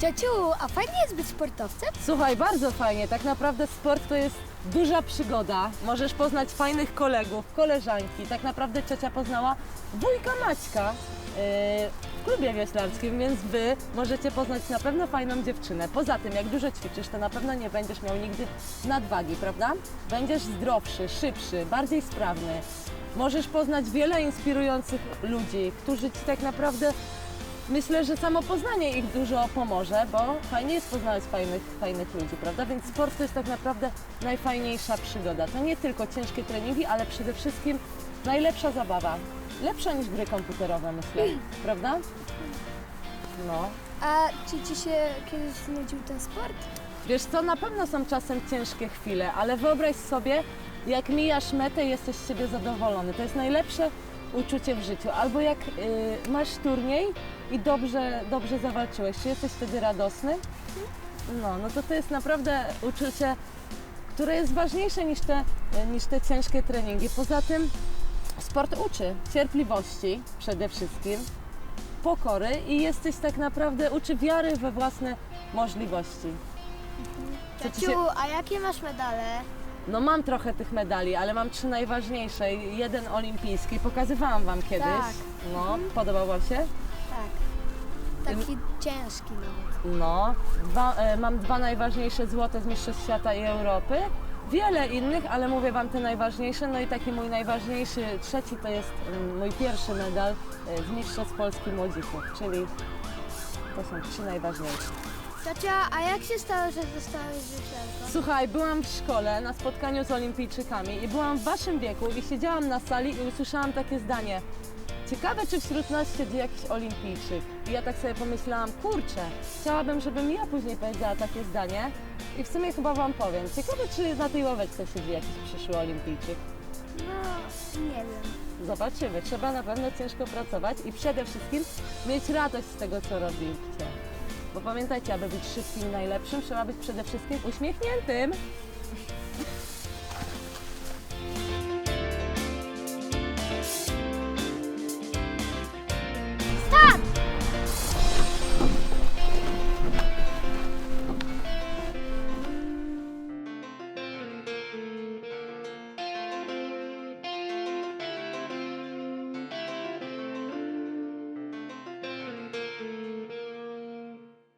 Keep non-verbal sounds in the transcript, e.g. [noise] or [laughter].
Ciociu, a fajnie jest być sportowcem? Słuchaj, bardzo fajnie. Tak naprawdę sport to jest duża przygoda. Możesz poznać fajnych kolegów, koleżanki. Tak naprawdę ciocia poznała wujka Maćka yy, w klubie wioślarskim, więc wy możecie poznać na pewno fajną dziewczynę. Poza tym, jak dużo ćwiczysz, to na pewno nie będziesz miał nigdy nadwagi, prawda? Będziesz zdrowszy, szybszy, bardziej sprawny. Możesz poznać wiele inspirujących ludzi, którzy ci tak naprawdę Myślę, że samo poznanie ich dużo pomoże, bo fajnie jest poznawać fajnych, fajnych ludzi, prawda? Więc sport to jest tak naprawdę najfajniejsza przygoda. To nie tylko ciężkie treningi, ale przede wszystkim najlepsza zabawa. Lepsza niż gry komputerowe, myślę, [clears throat] prawda? No. A czy ci się kiedyś znudził ten sport? Wiesz co, na pewno są czasem ciężkie chwile, ale wyobraź sobie, jak mijasz metę jesteś z siebie zadowolony. To jest najlepsze uczucie w życiu. Albo jak y, masz turniej i dobrze, dobrze zawalczyłeś, czy jesteś wtedy radosny? No, no to to jest naprawdę uczucie, które jest ważniejsze niż te, niż te ciężkie treningi. Poza tym sport uczy cierpliwości przede wszystkim, pokory i jesteś tak naprawdę, uczy wiary we własne możliwości. Co ci się- Ciociu, a jakie masz medale? No mam trochę tych medali, ale mam trzy najważniejsze. Jeden olimpijski, pokazywałam Wam kiedyś. Tak. No, podobał Wam się? Tak. Taki ciężki nawet. No. Dwa, e, mam dwa najważniejsze złote z Mistrzostw Świata i Europy. Wiele innych, ale mówię Wam te najważniejsze. No i taki mój najważniejszy, trzeci to jest mm, mój pierwszy medal e, z Mistrzostw Polski Młodzików, czyli to są trzy najważniejsze. Ciocia, a jak się stało, że dostałeś wyśledztwo? Słuchaj, byłam w szkole na spotkaniu z olimpijczykami i byłam w waszym wieku i siedziałam na sali i usłyszałam takie zdanie. Ciekawe, czy wśród nas siedzi jakiś olimpijczyk. I ja tak sobie pomyślałam, kurczę, chciałabym, żebym ja później powiedziała takie zdanie i w sumie chyba wam powiem. Ciekawe, czy na tej ławeczce siedzi jakiś przyszły olimpijczyk. No, nie wiem. Zobaczymy. Trzeba na pewno ciężko pracować i przede wszystkim mieć radość z tego, co robicie. Bo pamiętajcie, aby być szybkim i najlepszym, trzeba być przede wszystkim uśmiechniętym.